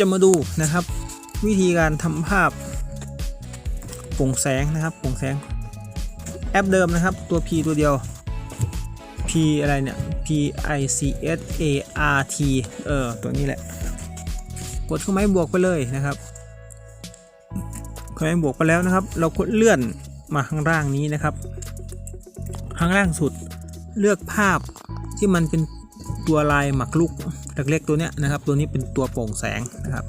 จะมาดูนะครับ วิธีการทำภาพโปร่งแสงนะครับโปร่งแสง แอปเดิมนะครับ ตัว P ตัวเดียว P อะไรเนี่ย P I C S A R T เออ ตัวนี้แหละ กดเครื่องหมายบวกไปเลยนะครับเครื่องหมายบวกไปแล้วนะครับ เรากดเลื่อนมาข้างล่างนี้นะครับ ข้างล่างสุดเลือกภาพที่มันเป็น ตัวลายหมักลุกเล็กๆตัวเนี้ยนะครับ ตัวนี้เป็นตัวโปร่งแสงนะครับ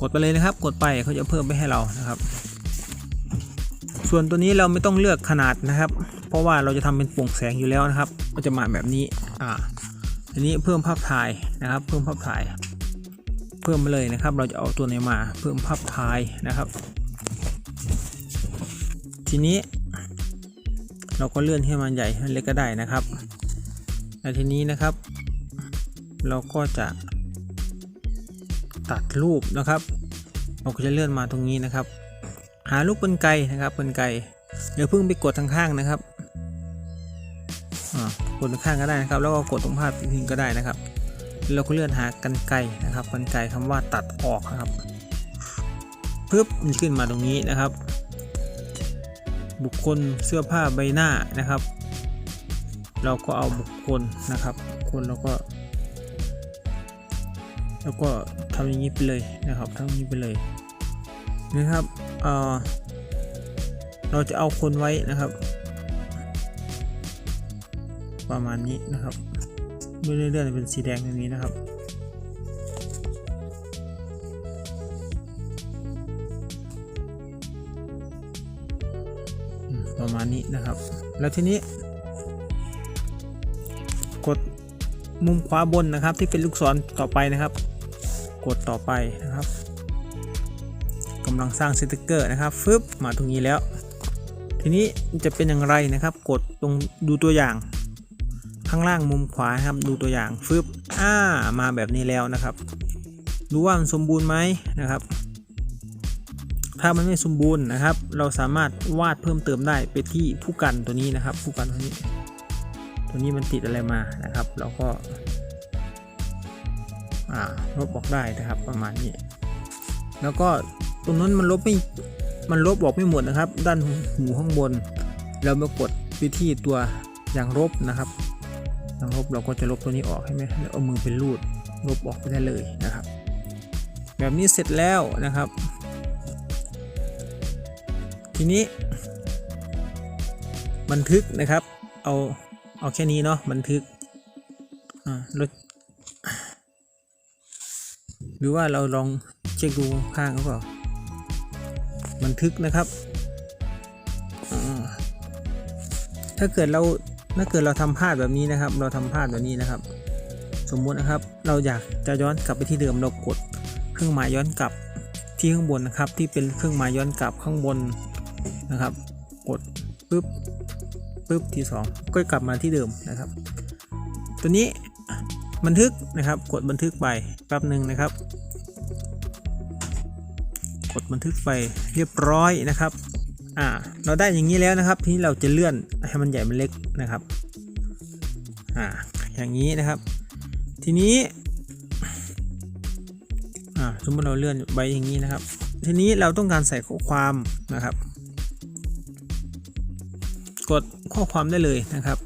กดไปเลยนะครับ กดไปเขาจะเพิ่มไปให้เรานะครับ ส่วนตัวนี้เราไม่ต้องเลือกขนาดนะครับ เพราะว่าเราจะทำเป็นโปร่งแสงอยู่แล้วนะครับ ก็จะมาแบบนี้อ่าทีนี้เพิ่มภาพถ่ายนะครับ เพิ่มภาพถ่าย เพิ่มมาเลยนะครับ เราจะเอาตัวไหนมา เพิ่มภาพถ่ายนะครับ ทีนี้ เราก็เลื่อนให้มันใหญ่ให้มันเล็กก็ได้นะครับและทีนี้นะครับ เราก็จะตัดรูปนะครับ เราก็จะเลื่อนมาตรงนี้นะครับ หาลูกปืนไกนะครับปืนไกเดี๋ยวเพิ่งไปกดทางข้างนะครับอ่ากดทางข้างก็ได้นะครับ แล้วก็กดตรงภาพทิ้งก็ได้นะครับ เราก็เลื่อนหากันไกนะครับกันไกคำว่าตัดออกนะครับปึ๊บมันขึ้นมาตรงนี้นะครับ บุคคลเสื้อผ้าใบหน้านะครับ เราก็เอาบุคคลนะครับคคลแล้วก็ แล้วก็ทำอย่างนี้ไปเลยนะครับทำอย่างนี้ไปเลยนะครับเเราจะเอาคนไว้นะครับ ประมาณนี้นะครับเลื่อนๆเป็นสีแดงแบบนี้นะครับประมาณนี้นะครับ แล้วทีนี้ กดมุมขวาบนนะครับ ที่เป็นลูกศรต่อไปนะครับ กดต่อไปนะครับกำลังสร้างสติกเกอร์นะครับฟึบมาตรงนี้แล้ว ทีนี้จะเป็นอย่างไรนะครับ กดตรงดูตัวอย่าง ข้างล่างมุมขวาครับดูตัวอย่างฟึบอ่ามาแบบนี้แล้วนะครับ ดูว่ามันสมบูรณ์ไหมนะครับ ถ้ามันไม่สมบูรณ์นะครับ เราสามารถวาดเพิ่มเติมได้ไปที่ผู้กันตัวนี้นะครับ ผู้กันตัวนี้ ตัวนี้มันติดอะไรมานะครับ เราก็ อ่าลบออกได้นะครับประมาณนี้ แล้วก็ตรงนั้นมันลบไม่มันลบออกไม่หมดนะครับ ด้านหูข้างบน เรามากดวิธีตัวอย่างลบนะครับอย่างลบเราก็จะลบตัวนี้ออกใช่ไหมแล้วเอามือเป็นรูดลบออกไปได้เลยนะครับ แบบนี้เสร็จแล้วนะครับ ทีนี้ บันทึกนะครับ เอาเอาแค่นี้เนาะบันทึกอ่า หรือว่าเราลองเช็คดูข้างหรือเปล่าบันทึกนะครับ ถ้าเกิดเราถ้าเกิดเราทำพลาดแบบนี้นะครับ เราทำพลาดแบบนี้นะครับ สมมุตินะครับ เราอยากจะย้อนกลับไปที่เดิมเรากดเครื่องหมายย้อนกลับที่ข้างบนนะครับ ที่เป็นเครื่องหมายย้อนกลับข้างบนนะครับ กดปึ๊บปุ๊บที่ 2 ก็กลับมาที่เดิมนะครับ ตัวนี้ บันทึกนะครับ กดบันทึกไปแป๊บหนึ่งนะครับ กดบันทึกไปเรียบร้อยนะครับอ่าเราได้อย่างนี้แล้วนะครับ ทีนี้เราจะเลื่อนให้มันใหญ่มันเล็กนะครับอ่าอย่างนี้นะครับ ทีนี้อ่าสมมติเราเลื่อนไปอย่างนี้นะครับ ทีนี้เราต้องการใส่ข้อความนะครับ กดข้อความได้เลยนะครับ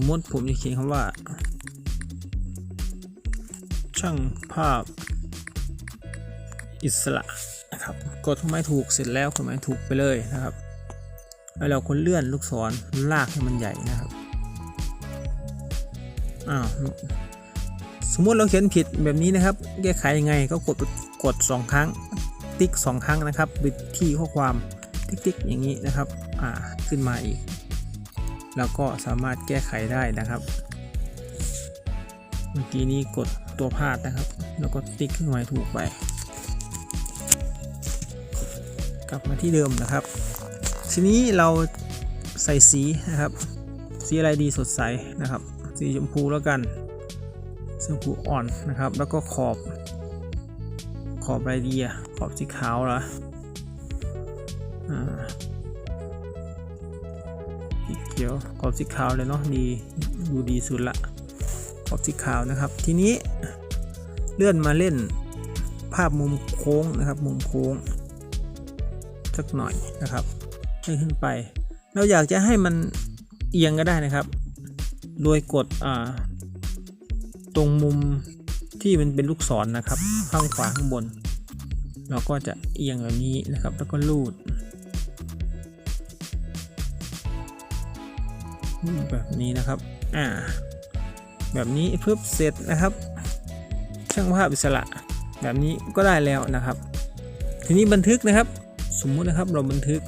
มมติผมจะเขียนคำว่า ช่างภาพอิสระนะครับกดเครื่องหมายถูกเสร็จแล้วเครื่องหมายถูกไปเลยนะครับแล้วเราก็เลื่อนลูกศรลากให้มันใหญ่นะครับอ้าวสมมติเราเขียนผิดแบบนี้นะครับ แก้ไขยังไงก็กดกดสองครั้ง ติ๊กสองครั้งนะครับไปที่ข้อความติ๊กๆอย่างนี้นะครับ อ่าขึ้นมาอีก แล้วก็สามารถแก้ไขได้นะครับ เมื่อกี้นี้กดตัวพลาดนะครับ แล้วก็ติ๊กขึ้นมาถูกไป กลับมาที่เดิมนะครับ ทีนี้เราใส่สีนะครับ สีอะไรดีสดใสนะครับ สีชมพูแล้วกันชมพูอ่อนนะครับ แล้วก็ขอบขอบอะไรดีอะขอบสีขาวเหรออ่า เขียวขอบสีขาวเลยเนาะดีดูดีสุดละขอบสีขาวนะครับ ทีนี้เลื่อนมาเล่นภาพมุมโค้งนะครับมุมโค้ง สักหน่อยนะครับให้ขึ้นไป เราอยากจะให้มันเอียงก็ได้นะครับโดยกดตรงมุมที่มันเป็นลูกศรนะครับ ข้างขวาข้างบน เราก็จะเอียงแบบนี้นะครับ แล้วก็ลูด แบบนี้นะครับ อ่า แบบนี้เพิ่มเสร็จนะครับ ช่างภาพอิสระ แบบนี้ก็ได้แล้วนะครับ ทีนี้บันทึกนะครับ สมมุตินะครับเราบันทึก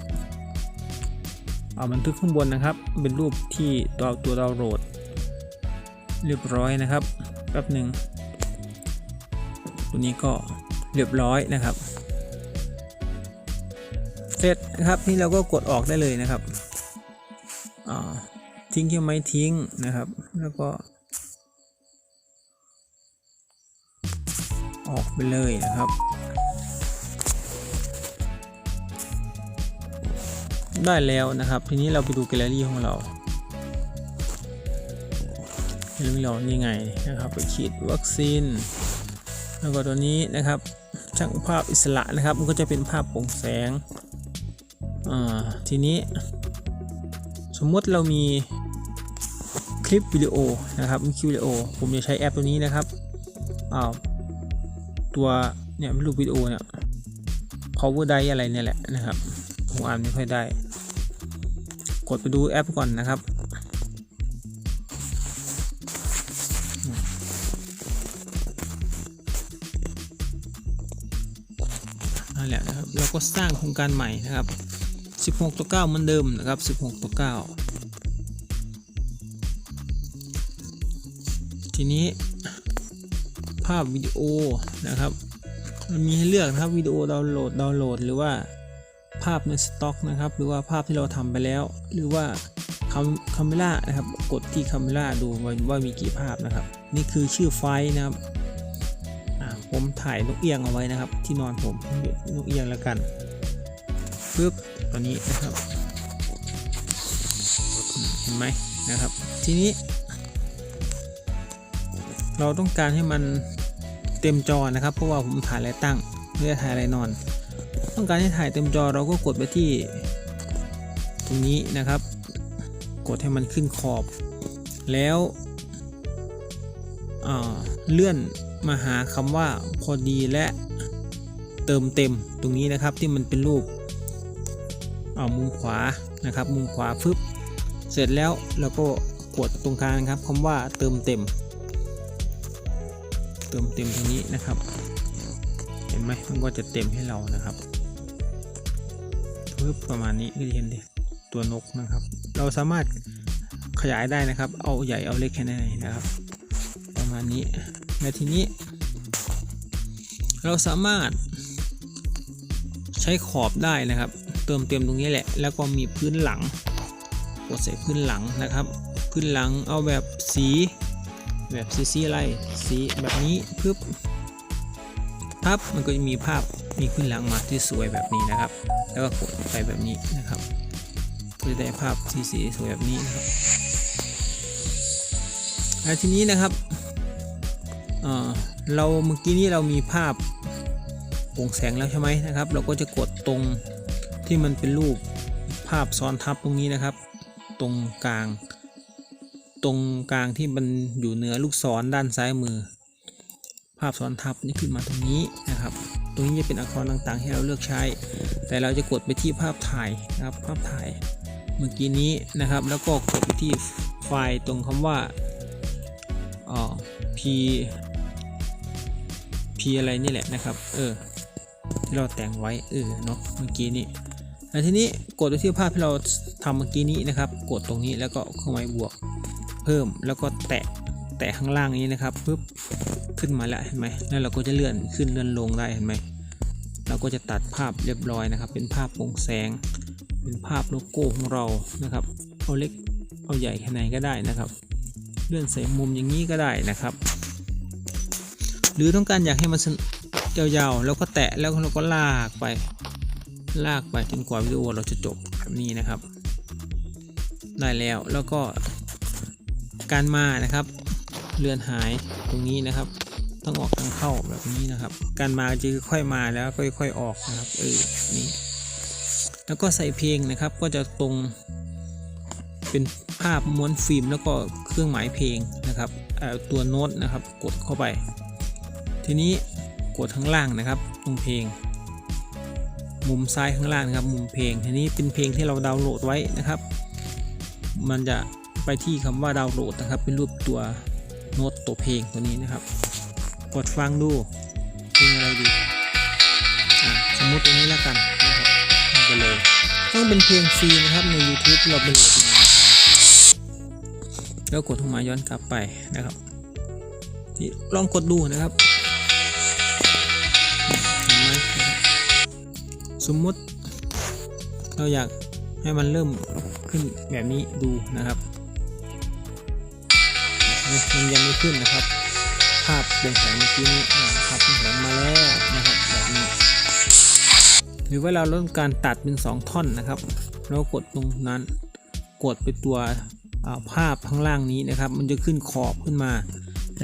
เอาบันทึกข้างบนนะครับ เป็นรูปที่ตัวตัวดาวโหลด เรียบร้อยนะครับแป๊บหนึ่งตัวนี้ก็เรียบร้อยนะครับ เสร็จนะครับที่เราก็กดออกได้เลยนะครับอ่า ทิ้งใช่ไหมทิ้งนะครับ แล้วก็ ออกไปเลยนะครับ ได้แล้วนะครับ ทีนี้เราไปดูแกลเลอรี่ของเราแกลเลอรี่เรานี่ไงนะครับไปขีดวัคซีน แล้วก็ตัวนี้นะครับช่างภาพอิสระนะครับ มันก็จะเป็นภาพโปร่งแสง อ่า ทีนี้ สมมติเรามี คลิปวิดีโอนะครับคลิปวิดีโอ ผมจะใช้แอปตัวนี้นะครับอ้าวตัวเนี่ยรูปวิดีโอเนี่ย power ได้อะไรเนี่ยแหละนะครับผมอ่านไม่ค่อยได้ กดไปดูแอปก่อนนะครับนั่นแหละนะครับเราก็สร้างโครงการใหม่นะครับ 16ตัว9เหมือนเดิมนะครับ 16ตัว9 ทีนี้ภาพวิดีโอนะครับมันมีให้เลือกนะครับวิดีโอดาวน์โหลดดาวน์โหลด หรือว่าภาพในสต็อกนะครับ หรือว่าภาพที่เราทำไปแล้ว หรือว่าคาคาเมล่านะครับ กดที่คาเมล่าดูว่ามีกี่ภาพนะครับ นี่คือชื่อไฟล์นะครับผมถ่ายนกเอียงเอาไว้นะครับ ที่นอนผมนกเอียงแล้วกันปึ๊บตัวนี้นะครับเห็นไหมนะครับ ทีนี้ เราต้องการให้มันเต็มจอนะครับ เพราะว่าผมถ่ายอะไรตั้งไม่ได้ถ่ายอะไรนอน ต้องการให้ถ่ายเต็มจอเราก็กดไปที่ ตรงนี้นะครับ กดให้มันขึ้นขอบ แล้วอ่าเลื่อนมาหาคำว่าพอดีและเติมเต็มตรงนี้นะครับที่มันเป็นรูปเอามุมขวานะครับ มุมขวาฟึบเสร็จแล้วเราก็กดตรงกลางครับคำว่าเติมเต็ม เติมเต็มตรงนี้นะครับ เห็นไหมมันก็จะเต็มให้เรานะครับปึ๊บประมาณนี้ก็จะเห็นดิตัวนกนะครับ เราสามารถขยายได้นะครับ เอาใหญ่เอาเล็กแค่ไหนนะครับ ประมาณนี้และทีนี้ เราสามารถใช้ขอบได้นะครับ เติมเต็มตรงนี้แหละ แล้วก็มีพื้นหลังกดใส่พื้นหลังนะครับ พื้นหลังเอาแบบสีแบบสีสีอะไร สีแบบนี้ปึ๊บพับมันก็จะมีภาพมีขึ้นหลังมาที่สวยแบบนี้นะครับ แล้วก็กดไปแบบนี้นะครับก็จะได้ภาพสีสีสวยแบบนี้นะครับแล้วทีนี้นะครับเเราเมื่อกี้นี้เรามีภาพโปร่งแสงแล้วใช่ไหมนะครับ เราก็จะกดตรงที่มันเป็นรูปภาพซ้อนทับตรงนี้นะครับ ตรงกลาง ตรงกลางที่มันอยู่เหนือลูกศรด้านซ้ายมือ ภาพซ้อนทับนี่ขึ้นมาตรงนี้นะครับ ตรงนี้จะเป็นอักษรต่างๆ ให้เราเลือกใช้ แต่เราจะกดไปที่ภาพถ่ายนะครับ ภาพถ่ายเมื่อกี้นี้นะครับ แล้วก็กดไปที่ไฟล์ตรงคำว่าอ๋อ p p อะไรนี่แหละนะครับ เออที่เราแต่งไว้ เออเนาะเมื่อกี้นี้แล้วทีนี้กดไปที่ภาพที่เราทำเมื่อกี้นี้นะครับ กดตรงนี้แล้วก็เครื่องหมายบวก พิ่มแล้วก็แตะแตะข้างล่างนี้นะครับปุ๊บขึ้นมาแล้วเห็นไหมแล้วเราก็จะเลื่อนขึ้นเลื่อนลงได้เห็นไหมเราก็จะตัดภาพเรียบร้อยนะครับ เป็นภาพโปร่งแสง เป็นภาพโลโก้ของเรานะครับ เอาเล็กเอาใหญ่แค่ไหนก็ได้นะครับ เลื่อนใส่มุมอย่างนี้ก็ได้นะครับ หรือต้องการอยากให้มันยาวๆแล้วก็แตะแล้วเราก็ลากไป ลากไปจนกว่าวิดีโอเราจะจบแบบนี้นะครับ ได้แล้วแล้วก็ การมานะครับเลือนหายตรงนี้นะครับททั้งออกทั้งเข้าแบบนี้นะครับ การมาจะค่อยมาแล้วค่อยๆออกนะครับเออนี่แล้วก็ใส่เพลงนะครับก็จะตรงเป็นภาพม้วนฟิล์มแล้วก็เครื่องหมายเพลงนะครับตัวโน้ตนะครับกดเข้าไป ทีนี้กดข้างล่างนะครับ ตรงเพลง มุมซ้ายข้างล่างนะครับ มุมเพลง ทีนี้เป็นเพลงที่เราดาวน์โหลดไว้นะครับ มันจะ ไปที่คำว่าดาวน์โหลดนะครับ เป็นรูปตัวโน้ตตัวเพลงตัวนี้นะครับ กดฟังดูเพลงอะไรดีอะสมมุติตัวนี้แล้วกันนะครับเอาไปเลยต้องเป็นเพลงฟรีนะครับใน YouTube เราไปโหลดมาแล้วกดเข้ามาย้อนกลับไปนะครับที่ลองกดดูนะครับเห็นไหมสมมุติเราอยากให้มันเริ่มขึ้นแบบนี้ดูนะครับ มันยังไม่ขึ้นนะครับ ภาพวงแสงเมื่อกี้นี้อ่าภาพวงแสงมาแล้วนะครับแบบนี้หรือว่าเราต้องการตัดเป็น 2 ท่อนนะครับ เรากดตรงนั้น กดไปตัวาภาพข้างล่างนี้นะครับ มันจะขึ้นขอบขึ้นมา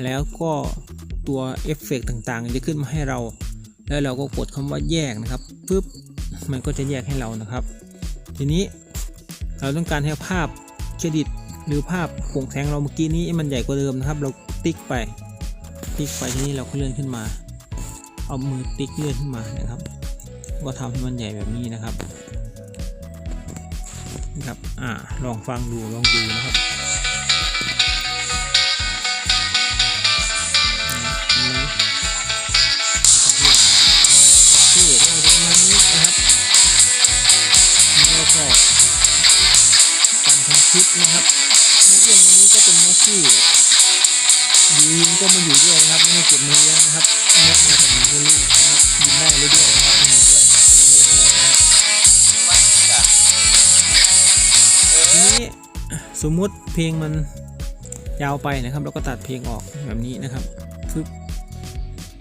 แล้วก็ตัวเอฟเฟกต์ต่างๆ จะขึ้นมาให้เรา แล้วเราก็กดคำว่าแยกนะครับปึ๊บมันก็จะแยกให้เรานะครับ ทีนี้เราต้องการให้ภาพเครดิต หรือภาพโครงแสงเราเมื่อกี้นี้มันใหญ่กว่าเดิมนะครับ เราติ๊กไป ติ๊กไปที่นี่เราก็เลื่อนขึ้นมา เอามือติ๊กเลื่อนขึ้นมานะครับ ก็ทำให้มันใหญ่แบบนี้นะครับนะครับ อ่า ลองฟังดู ลองดูนะครับ อยู่ยิงก็มาอยู่ด้วยนะครับ ไม่ได้เก็บมาเลี้ยงนะครับนกมาจากไหนไม่รู้นะครับยิงได้เรื่อยนะครับอยู่ด้วยนะครับทีนี้สมมุติเพลงมันยาวไปนะครับเราก็ตัดเพลงออกแบบนี้นะครับฟึบ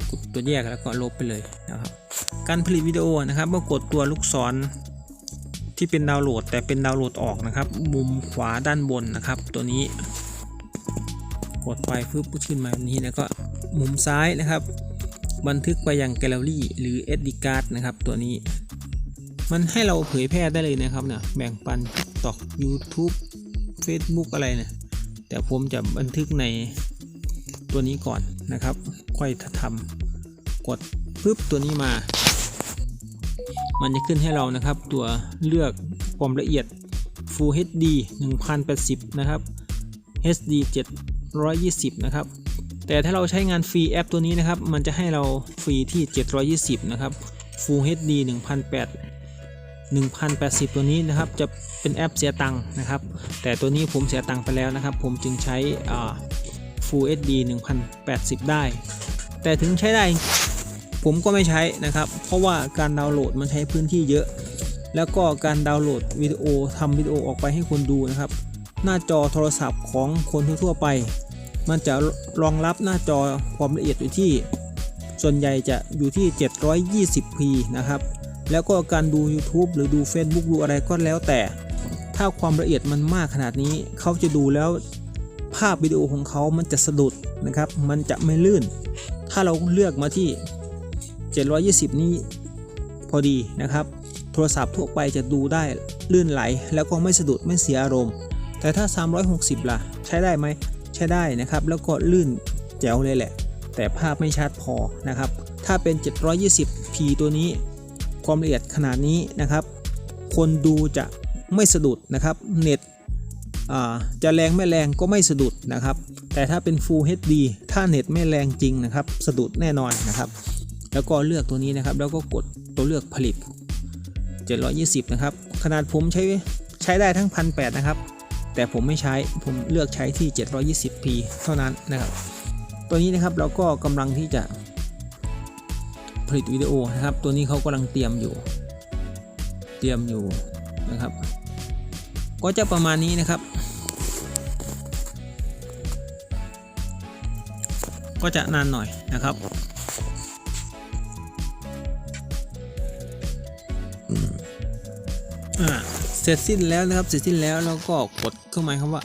กดตัวแยกแล้วก็ลบไปเลยนะครับ การผลิตวิดีโอนะครับเมื่อกดตัวลูกศรที่เป็นดาวน์โหลด แต่เป็นดาวน์โหลดออกนะครับ มุมขวาด้านบนนะครับ ตัวนี้ กดไปปึ๊บขึ้นมาแบบนี้แล้วก็มุมซ้ายนะครับ บันทึกไปยังแกลเลอรี่หรือ SD card นะครับ ตัวนี้ มันให้เราเผยแพร่ได้เลยนะครับเนี่ยแบ่งปัน TikTok YouTube Facebook อะไรเนี่ยแต่ผมจะบันทึกในตัวนี้ก่อนนะครับ ค่อยทำกดปึ๊บตัวนี้มา มันจะขึ้นให้เรานะครับ ตัวเลือกความละเอียด Full HD 1080 นะครับ HD 720 นะครับ แต่ถ้าเราใช้งานฟรีแอปตัวนี้นะครับ มันจะให้เราฟรีที่ 720 นะครับ Full HD 1080 1080 ตัวนี้นะครับจะเป็นแอปเสียตังค์นะครับ แต่ตัวนี้ผมเสียตังค์ไปแล้วนะครับ ผมจึงใช้ Full HD 1080 ได้ แต่ถึงใช้ได้ผมก็ไม่ใช้นะครับ เพราะว่าการดาวน์โหลดมันใช้พื้นที่เยอะ แล้วก็การดาวน์โหลดวิดีโอทำวิดีโอออกไปให้คนดูนะครับ หน้าจอโทรศัพท์ของคนทั่วไป มันจะรองรับหน้าจอความละเอียดอยู่ที่ ส่วนใหญ่จะอยู่ที่ 720p นะครับ แล้วก็การดู YouTube หรือดู Facebook ดูอะไรก็แล้วแต่ ถ้าความละเอียดมันมากขนาดนี้ เขาจะดูแล้วภาพวิดีโอของเขามันจะสะดุดนะครับ มันจะไม่ลื่น ถ้าเราเลือกมาที่ 720 นี้พอดีนะครับ โทรศัพท์ทั่วไปจะดูได้ลื่นไหล แล้วก็ไม่สะดุดไม่เสียอารมณ์ แต่ถ้า 360 ล่ะ ใช้ได้ไหม ใช้ได้นะครับ แล้วก็ลื่นแจ๋วเลยแหละ แต่ภาพไม่ชัดพอนะครับ ถ้าเป็น 720p ตัวนี้ ความละเอียดขนาดนี้นะครับ คนดูจะไม่สะดุดนะครับ เน็ตจะแรงไม่แรงก็ไม่สะดุดนะครับ แต่ถ้าเป็น Full HD ถ้าเน็ตไม่แรงจริงนะครับ สะดุดแน่นอนนะครับ แล้วก็เลือกตัวนี้นะครับ แล้วก็กดตัวเลือกผลิต 720 นะครับ ขนาดผมใช้ใช้ได้ทั้ง1008นะครับ แต่ผมไม่ใช้ผมเลือกใช้ที่ 720p เท่านั้นนะครับ ตัวนี้นะครับเราก็กำลังที่จะผลิตวิดีโอนะครับ ตัวนี้เขากำลังเตรียมอยู่ เตรียมอยู่นะครับ ก็จะประมาณนี้นะครับ ก็จะนานหน่อยนะครับอ่า เสร็จสิ้นแล้วนะครับ เสร็จสิ้นแล้วเราก็กดเครื่องหมายคำว่า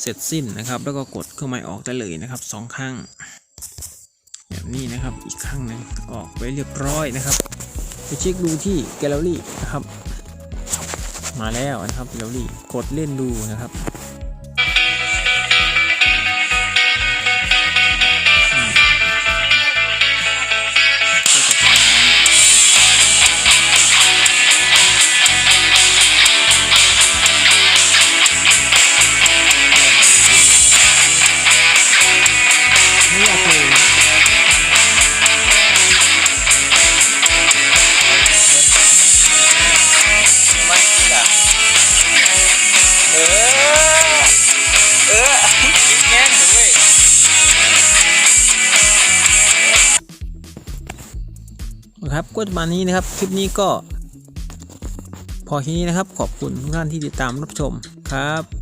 เสร็จสิ้นนะครับ แล้วก็กดเครื่องหมายออกได้เลยนะครับสองครั้งแบบนี้นะครับอีกครั้งหนึ่งออกไปเรียบร้อยนะครับไปเช็คดูที่แกลเลอรี่นะครับ มาแล้วนะครับแกลเลอรี่กดเล่นดูนะครับ ครับก็ประมาณนี้นะครับคลิปนี้ก็ พอแค่นี้นะครับขอบคุณทุกท่านที่ติดตามรับชมครับ